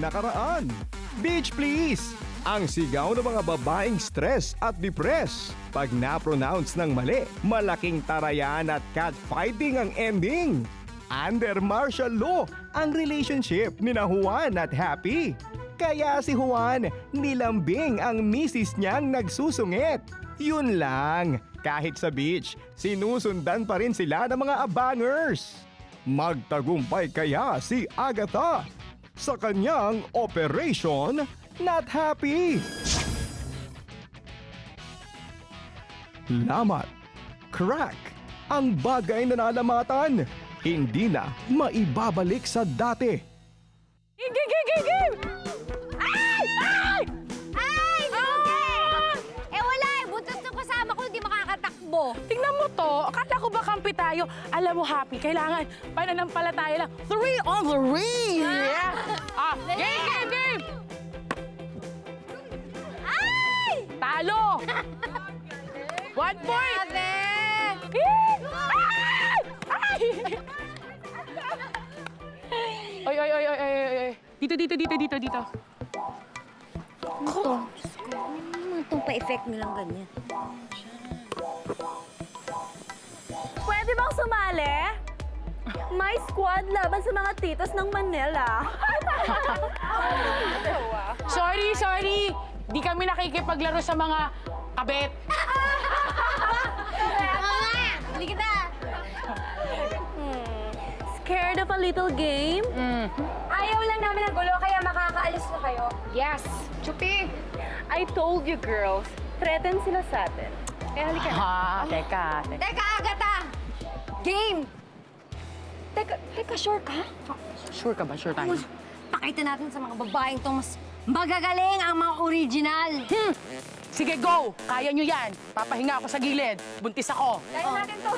nakaraan. Beach please! Ang sigaw ng mga babaeng stress at depress. Pag na-pronounce ng mali, malaking tarayan at catfighting ang ending. Under martial law, ang relationship ni na Juan at Happy. Kaya si Juan nilambing ang misis niyang nagsusungit. Yun lang, kahit sa beach, sinusundan pa rin sila ng mga abangers. Magtagumpay kaya si Agatha sa kanyang Operation Not Happy. Lamat, crack, ang bagay na nalamatan, hindi na maibabalik sa dati. Game, makakatakbo. Tingnan mo to. Akala ko ba kampi tayo? Alam mo, Happy, kailangan pananampalataya lang. Three on the ring! Yeah. Ah, game, game, game! Ay! Talo! One point! Grabe! Ay! Ay! Oy, oy, oy, oy, oy, oy, oy. Dito, dito, dito, dito, dito. Ano to? Ano itong pa-effect nilang ganyan? Pwede bang sumali? May squad laban sa mga titos ng Manila. Sorry, sorry. Di kami nakikipaglaro sa mga kabet. Hindi kita! Scared of a little game? Ayaw lang namin ng gulo, kaya makakaalis na kayo. Yes. Chupi! I told you girls, threaten sila sa atin. Kaya halika na. Ah, teka, teka. Teka, Agata! Game! Teka, teka, sure ka? Sure ka ba? Sure tayo? Pakita natin sa mga babaeng to mas magagaling ang mga original. Hmm. Sige, go! Kaya nyo yan. Papahinga ako sa gilid. Buntis ako. Kaya natin to.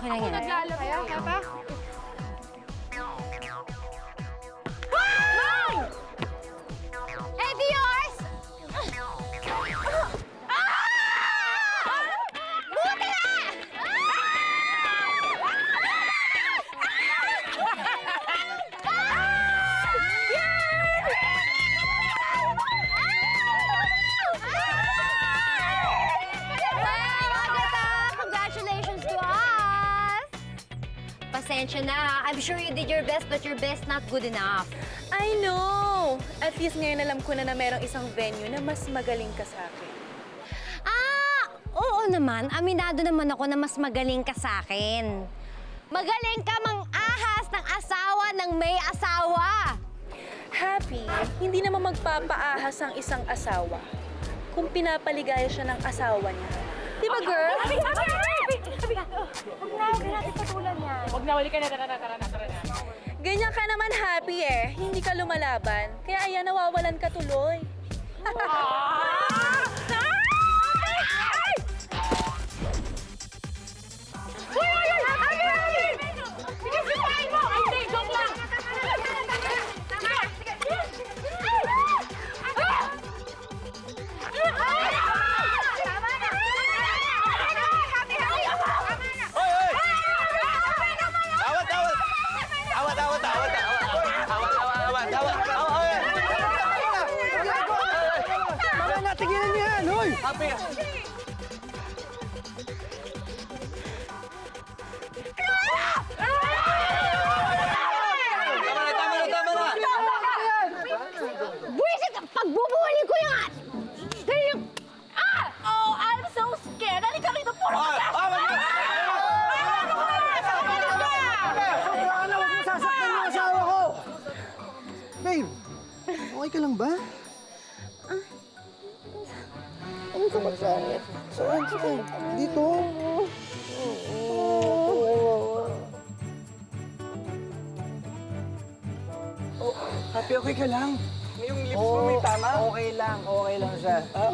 Okay lang yan. Naglalaro ka pa? Good enough. I know! At least ngayon alam ko na na merong isang venue na mas magaling ka sa akin. Ah, oo naman. Aminado naman ako na mas magaling ka sa akin. Magaling ka mang ahas ng asawa ng may asawa. Happy, hindi naman magpapaahas ang isang asawa kung pinapaligaya siya ng asawa niya. Di ba, girl? Happy, happy, happy! Huwag na, huwag natin patulan yan. Huwag na, wali ka na. Tara na, tara na, tara na. Ganyan ka naman happy eh. Hindi ka lumalaban. Kaya ayan, nawawalan ka tuloy. Uy, uy, uy! Happy, happy! Sige, sipain yan yan! Hoy! Happy! Tama na, tama na, tama na! Buwisit! Ko yan! Dali. Ah! Oh, I'm so scared! Halika ka! Ah! Ah! wag mo! Okay ka lang ba? Ka ba sakit? Saan? Saan? Dito? Oh, happy, okay ka lang? Yung lips mo may tama? Okay lang, okay lang siya. Ah,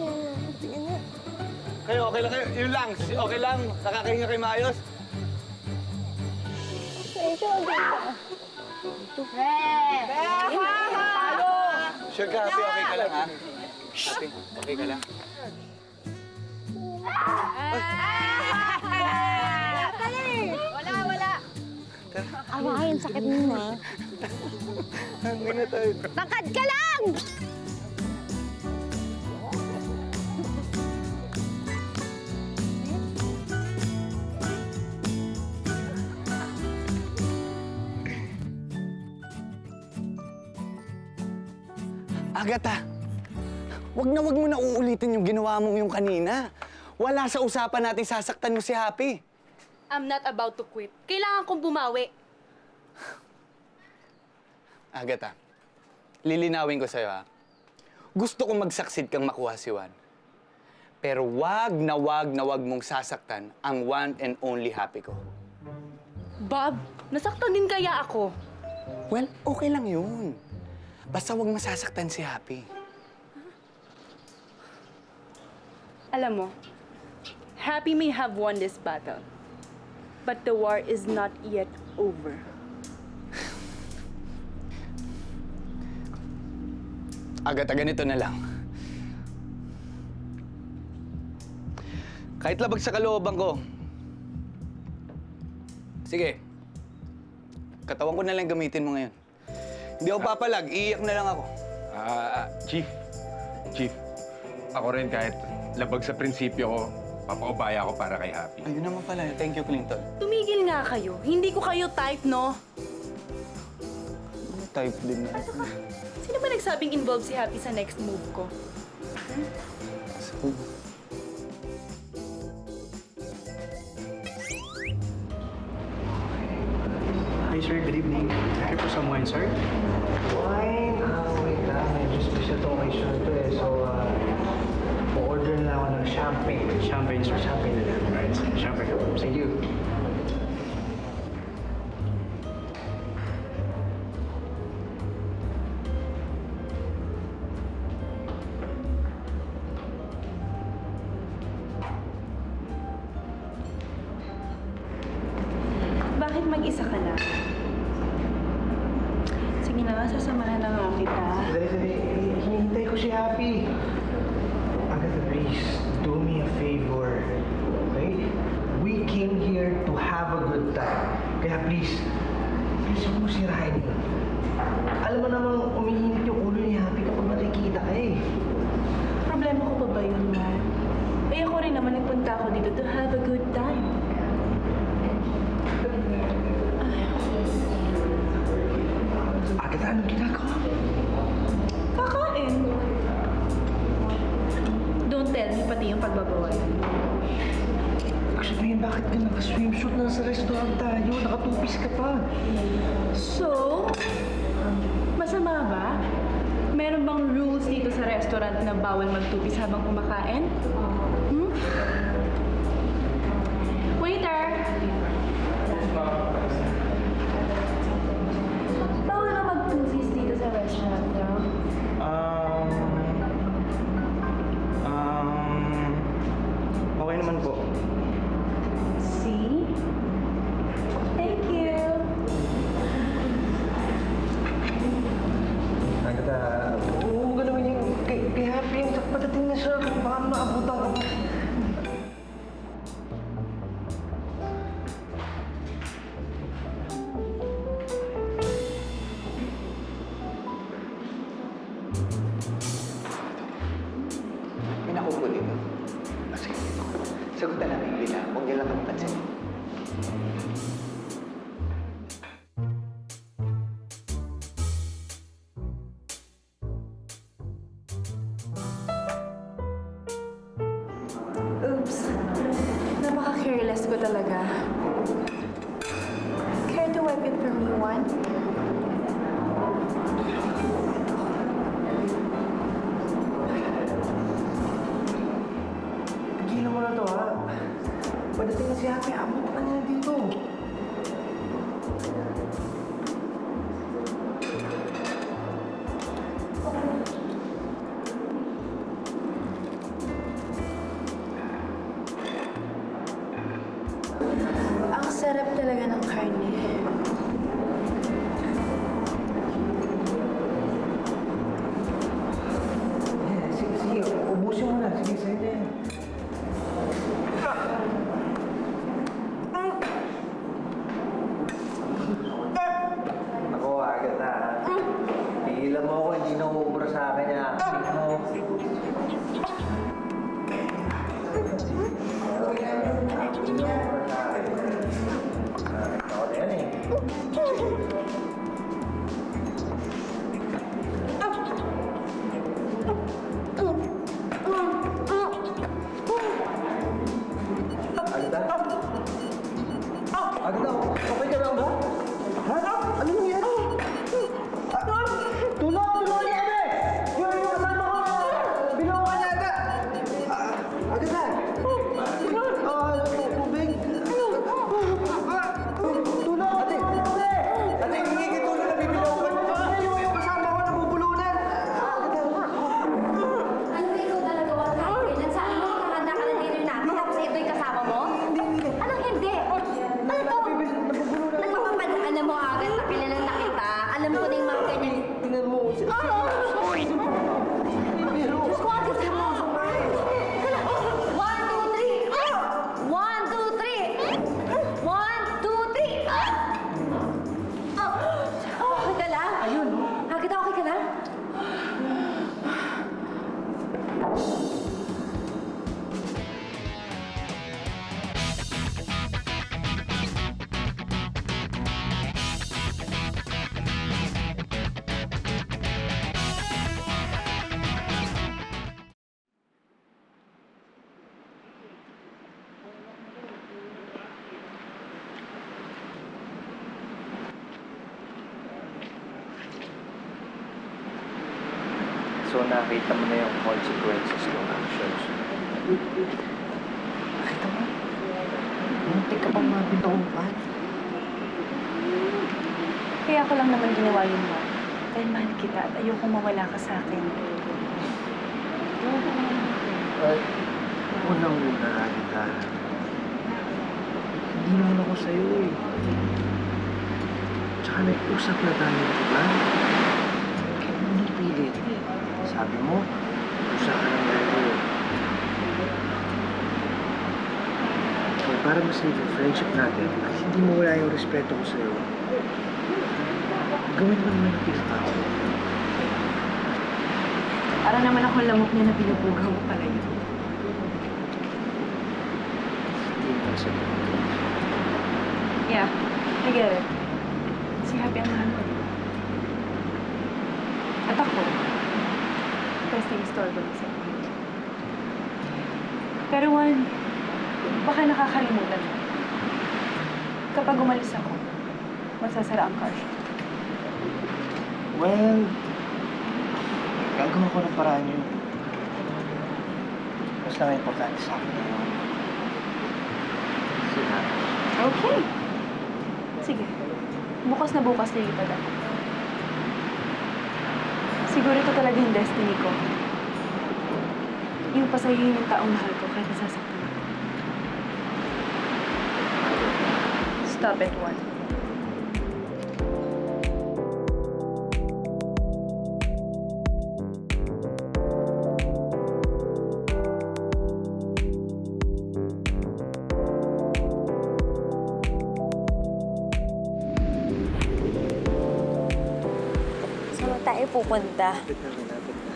tingin niya. Kayo, okay lang kayo. Yun lang. Okay lang. Nakakahinga kayo maayos. Sure ka, happy, okay ka lang, ha? Happy, okay ka lang? Wala, wala. Awahin, sakit mo ah. Hangin na tayo. Tangkad ka lang! Agata, wag na wag mo na uulitin yung ginawa mong yung kanina. Wala sa usapan natin sasaktan mo si Happy. I'm not about to quit. Kailangan kong bumawi. Agata, lilinawin ko sa'yo ha. Gusto kong magsaksid kang makuha si Juan. Pero wag na wag na wag mong sasaktan ang one and only happy ko. Bob, nasaktan din kaya ako. Well, okay lang yun. Basta wag masasaktan si Happy. Alam mo, Happy may have won this battle. But the war is not yet over. Agata, ganito na lang. Kahit labag sa kalooban ko. Sige. Katawan ko na lang gamitin mo ngayon. Hindi ako papalag, iiyak na lang ako. Ah, Chief. Chief. Ako rin kahit labag sa prinsipyo ko, papaubaya ako para kay Happy. Ayun naman pala. Thank you, Clinton. Tumigil nga kayo. Hindi ko kayo type, no? Ano type din na? Sino ba nagsabing involved si Happy sa next move ko? So, Hi sir, good evening. Here for some wine, sir. Bakit mag-isa ka na? Sige na nga, sasamahan na nga kita. Dali, dali. Hinihintay ko si Happy. Agatha, please, do me a favor. Okay? We came here to have a good time. Kaya please, please huwag mo sirain yun. Alam mo namang umiinit yung ulo ni Happy kapag nakikita ka eh. Problema ko pa ba yun, Mar? Eh ako rin naman nagpunta ako dito to have a good bang rules dito sa restaurant na bawal magtupis habang kumakain? Hmm? Waiter! Bila. Huwag niyo lang nakita mo na yung consequences ng actions. Nakita mo? Muntik ka pang mabintaupan. Kaya ko lang naman ginawa yun, Ma. Dahil mahal kita at ayokong mawala ka sa akin. At unang-una, Rita, hindi naman ako sa'yo eh. Tsaka nag-usap na tayo, di ba? Kaya mo hindi pilit. Sabi mo, usa ka ng lalo. Kaya para masave yung friendship natin at hindi mo wala yung respeto ko sa'yo, gawin mo naman ang pinatao. Para naman ako lamok niya na binubugaw mo pala yun. Hindi mo kasi Yeah, I get it. Si Happy ang mahal ko. At ako, store ko sa Pero Juan, baka nakakalimutan mo. Kapag umalis ako, magsasara ang car shop. Well, gagawin ko ng paraan yun. Mas lang ang importante sa akin ngayon. Sila. Okay. Sige. Bukas na bukas lilipad ako. Siguro ito talaga yung destiny ko. Yung pasahin yung taong mahal ko kahit nasasaktan ako. Stop it, Juan. Saan tayo pupunta? Lapit na, lapit na.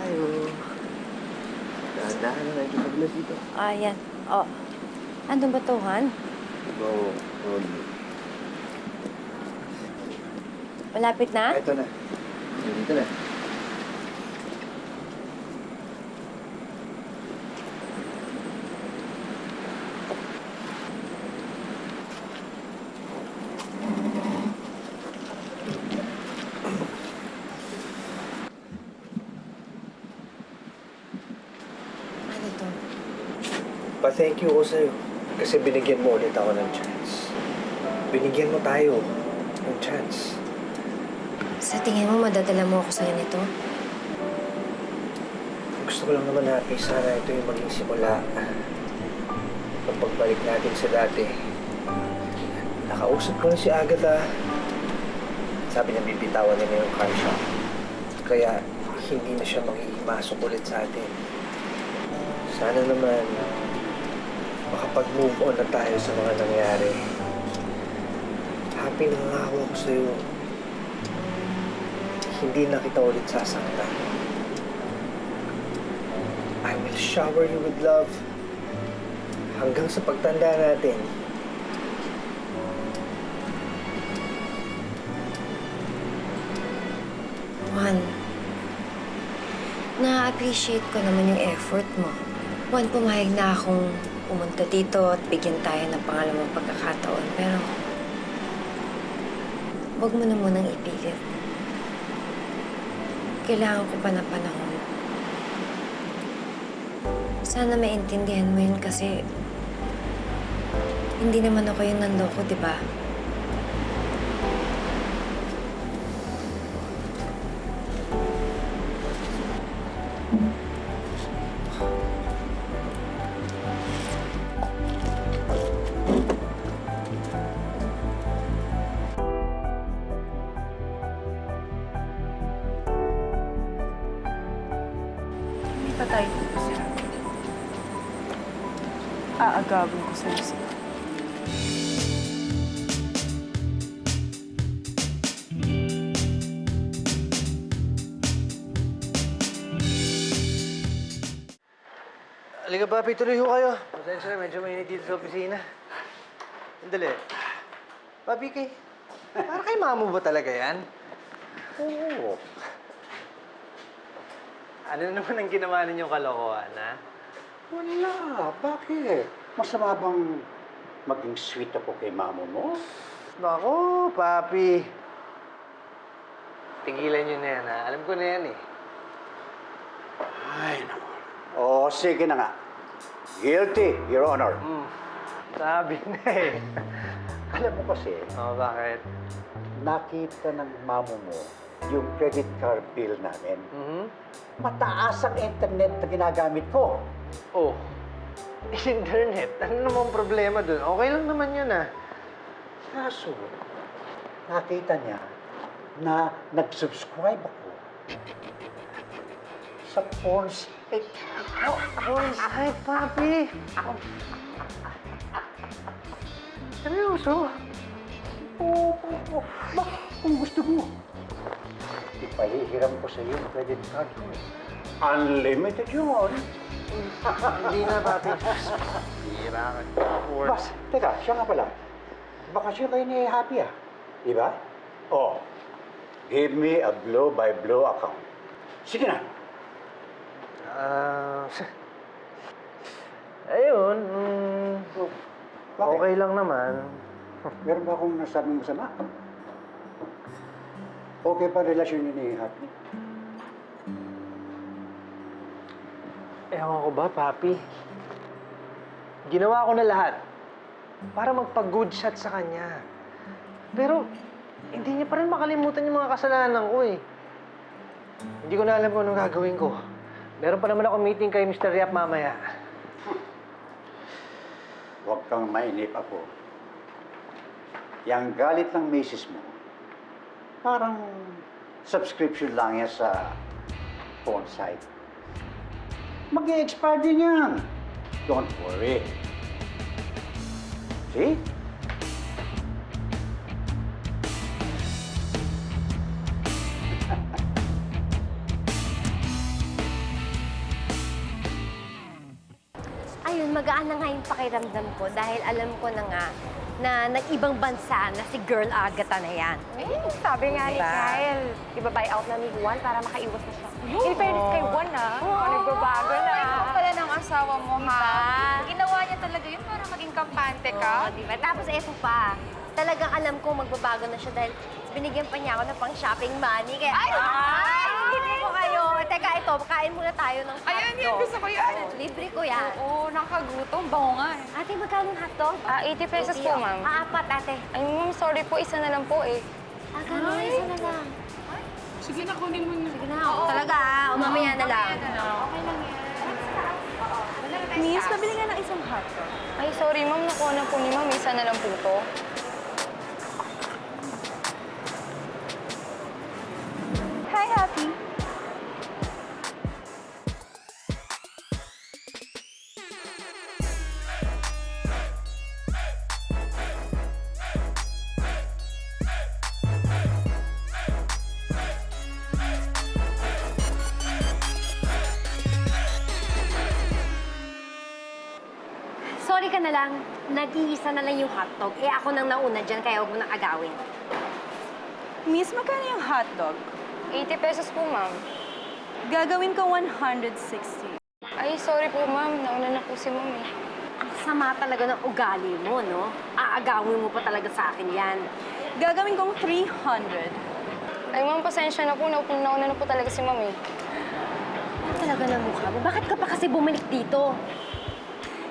Tayo. Dahan-dahan magulas dito. Ah, yan. Oh. Andun ba to, Han? Go, Rolly. Malapit na? Ito na. Dito na. Ano to? Pa-thank you ko sa'yo. Kasi binigyan mo ulit ako ng chance. Binigyan mo tayo ng chance. Sa tingin mo, madadala mo ako sa ganito? Gusto ko lang naman happy. Sana ito yung maging simula ng pagbalik natin sa dati. Nakausap ko na si Agatha. Sabi niya bibitawan niya na yung car shop. Kaya hindi na siya makikimasok ulit sa atin. Sana naman makapag-move on na tayo sa mga nangyari. Happy nangangawa ko sa'yo. Hindi na kita ulit sasaktan. I will shower you with love hanggang sa pagtanda natin. Juan, na-appreciate ko naman yung effort mo. Juan, pumayag na akong pumunta dito at bigyan tayo ng pangalawang pagkakataon. Pero, huwag mo na munang ipilit. Kailangan ko pa ng panahon. Sana maintindihan mo yun kasi hindi naman ako yung nanloko, di ba? Halika papi, tuloy ho kayo. Pasensya na, medyo mainit dito sa opisina. Sandali. Papi, kay... Para kay mamo ba talaga yan? Oo. Ano naman ang ginawa ninyong kalokohan, ha? Wala. Bakit? Masama bang maging sweet ako kay mamo mo? Nako, papi. Tigilan niyo na yan, ha? Alam ko na yan, eh. Ay, naku. Oh, sige na nga. Guilty, Your Honor. Hmm. Sabi na, eh. Alam mo kasi, Oh, bakit? nakita ng mamo mo yung credit card bill namin. Mhm. Mataas ang internet na ginagamit ko. Oh, internet. Ano namang problema dun? Okay lang naman yun, ah. Kaso, nakita niya na nag-subscribe ako sa porn site. Oh, ay, papi. Seryoso? Oo, oo, oo. Ba, kung gusto mo, ipahihiram ko sa iyo yung credit card mo. Unlimited yun. Hindi na, papi. Hira ka. Bas, teka, siya nga pala. Bakasyon kayo ni Happy ah. Di ba? Oh, give me a blow-by-blow account. Sige na. Ah... ayun, mm, Bakit? okay lang naman. Meron ba akong nasabing masama? Okay pa relasyon niyo ni Happy? Ewan ko ba, papi? Ginawa ko na lahat para magpa-good shot sa kanya. Pero, hindi niya pa rin makalimutan yung mga kasalanan ko eh. Hindi ko na alam kung anong gagawin ko. Meron pa naman ako meeting kay Mr. Yap mamaya. Huwag kang mainip ako. Yang galit ng misis mo, parang subscription lang yan sa phone site. mag expire din yan. Don't worry. See? Ayun, magaan na nga yung pakiramdam ko dahil alam ko na nga na nag-ibang bansa na si Girl Agatha na yan. Eh, sabi nga ni Diba? Kyle, iba-buy out na ni Juan para makaiwas na siya. In fairness kay Juan, ha? Oh, nagbabago na. Ikaw pala ng asawa mo, ha? Diba? Ginawa niya talaga yun para maging kampante ka. Oo, diba? Tapos eto pa, talagang alam ko magbabago na siya dahil binigyan pa niya ako ng pang-shopping money. Kaya, Ay! Ay! Teka, ito, kain muna tayo ng hotdog. Ayun, yan. Gusto ko yan. Libre ko yan. Oo, nakagutom. Bango nga eh. Ate, magkano ang hotdog? Ah, 80 pesos po, ma'am. Ah, apat, ate. Ay, ma'am, sorry po, isa na lang po eh. Ah, ganun, isa na lang. Sige na, kunin mo na. Sige na, talaga ah. O, mamaya na lang. Miss, nabili nga ng isang hotdog. Ay, sorry, ma'am, nakuha na po ni ma'am, isa na lang po to. Ka na lang. Nag-iisa na lang yung hotdog. Eh, ako nang nauna dyan, kaya huwag mo nang agawin. Miss, magkano yung hotdog? 80 pesos po, ma'am. Gagawin ko 160. Ay, sorry po, ma'am. Nauna na po si ma'am eh. Ang sama talaga ng ugali mo, no? Aagawin mo pa talaga sa akin yan. Gagawin kong 300. Ay, ma'am, pasensya na po. Na, nauna na po talaga si ma'am eh. Ano talaga ng mukha mo? Bakit ka pa kasi bumalik dito?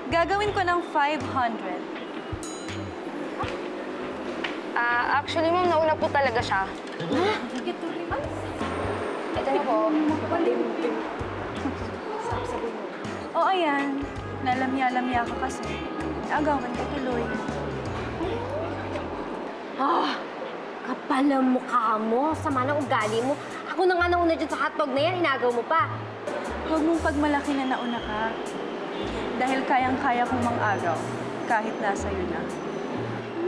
Gagawin ko ng 500. Ah, actually, ma'am, nauna po talaga siya. Ito na po. O ayan, nalamya-lamya ka kasi. Agawan ko tuloy. Ah, kapal ang mukha mo. Sama ng ugali mo. Ako na nga nauna dyan sa hotdog na yan, inagaw mo pa. Huwag mong pagmalaki na nauna ka. Dahil kayang-kaya kong mang-agaw kahit nasa iyo na.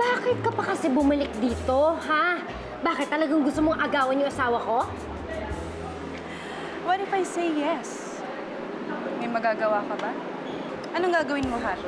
Bakit ka pa kasi bumalik dito, ha? Bakit talagang gusto mong agawan yung asawa ko? What if I say yes? May magagawa ka ba? Anong gagawin mo, Happy?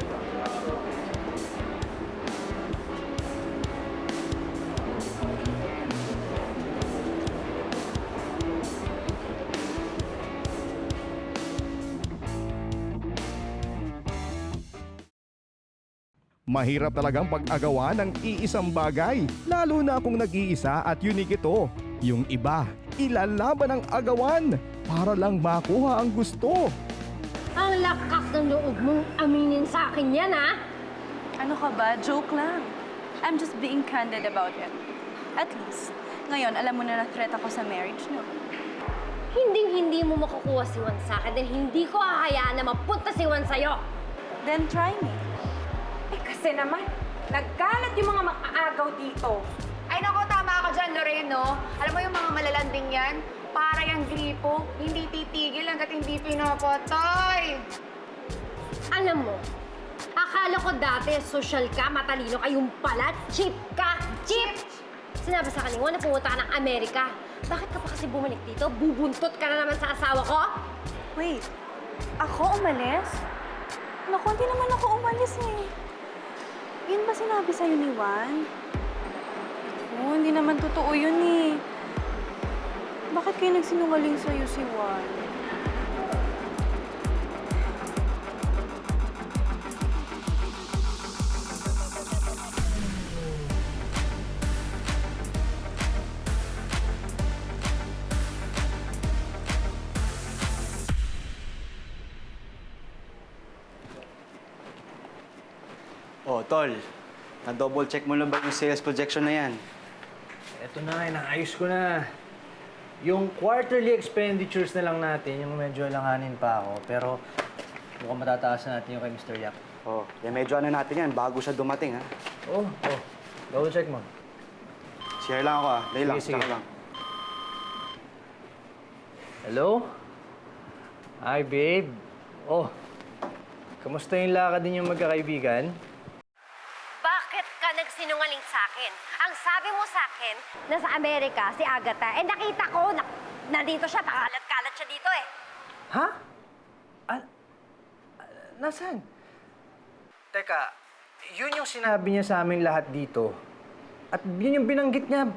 Mahirap talagang pag-agawan ng iisang bagay, lalo na kung nag-iisa at unique ito. Yung iba, ilalaban ang agawan para lang makuha ang gusto. Ang lakas ng loob mong aminin sa akin yan, ha? Ano ka ba? Joke lang. I'm just being candid about it. At least, ngayon alam mo na na-threat ako sa marriage, no? Hinding-hindi mo makukuha si Juan sa akin dahil hindi ko hahayaan na mapunta si Juan sa'yo. Then try me. Kasi naman, nagkalat yung mga mag-aagaw dito. Ay, nako, tama ako dyan, Loreno. Alam mo yung mga malalanding yan? Para yung gripo, hindi titigil hanggat hindi pinapatay. Alam mo, akala ko dati social ka, matalino ka, yung pala, cheap ka, cheap! Sinabi sa kanila na pumunta ka ng Amerika. Bakit ka pa kasi bumalik dito? Bubuntot ka na naman sa asawa ko? Wait, ako umalis? Naku, hindi naman ako umalis eh. Yun ba sinabi sa'yo ni Juan? Oo, hindi naman totoo yun eh. Bakit kayo nagsinungaling sa'yo si Juan? Tol. Na-double check mo na ba yung sales projection na yan? Eto na, inaayos ko na. Yung quarterly expenditures na lang natin, yung medyo langanin pa ako. Pero mukhang matataas na natin yung kay Mr. Yap. Oh, yan medyo ano natin yan, bago siya dumating, ha? Oh, oh. Double check mo. Share lang ako, ha? Dahil lang, Sige, sige. tsaka lang. Hello? Hi, babe. Oh, kamusta yung lakad ninyong magkakaibigan? Nagsinungaling sa akin? Ang sabi mo sa akin, nasa Amerika si Agatha. Eh nakita ko, na, nandito siya, pakalat-kalat siya dito eh. Ha? Ah, ah, nasaan? Teka, yun yung sinabi niya sa amin lahat dito. At yun yung binanggit niya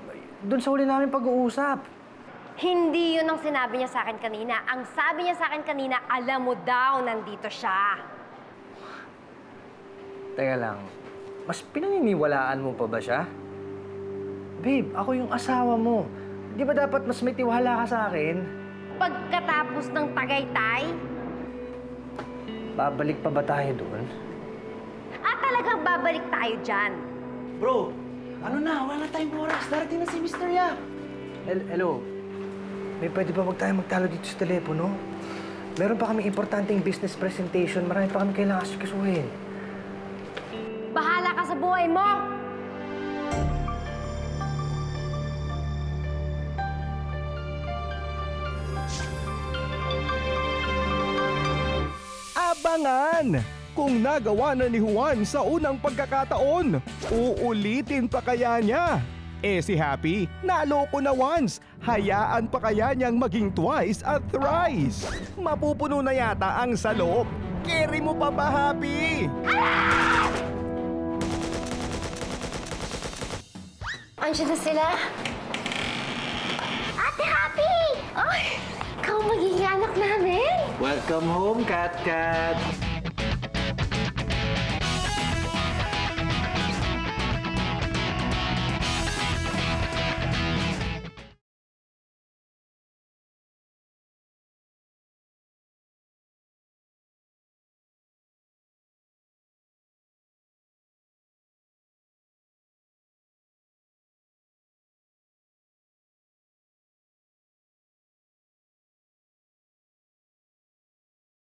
doon sa huli namin pag-uusap. Hindi yun ang sinabi niya sa akin kanina. Ang sabi niya sa akin kanina, alam mo daw, nandito siya. Teka lang, mas pinaniniwalaan mo pa ba siya? Babe, ako yung asawa mo. Di ba dapat mas may tiwala ka sa akin? Pagkatapos ng Tagaytay, Babalik pa ba tayo doon? at talagang babalik tayo dyan. Bro, ano na? Wala na tayong oras. Darating na si Mr. Yap. hello? May pwede ba wag tayo magtalo dito sa telepono? Meron pa kami importanteng business presentation. Marami pa kami kailangan asikasuhin. Sa buhay mo! Abangan! Kung nagawa na ni Juan sa unang pagkakataon, uulitin pa kaya niya? Eh si Happy, naloko na once. Hayaan pa kaya niyang maging twice at thrice? Mapupuno na yata ang salop. Carry mo pa ba, Happy? Andiyan na sila. Ate Happy! Ay, Ikaw magiging anak namin? Welcome home, Kat Kat.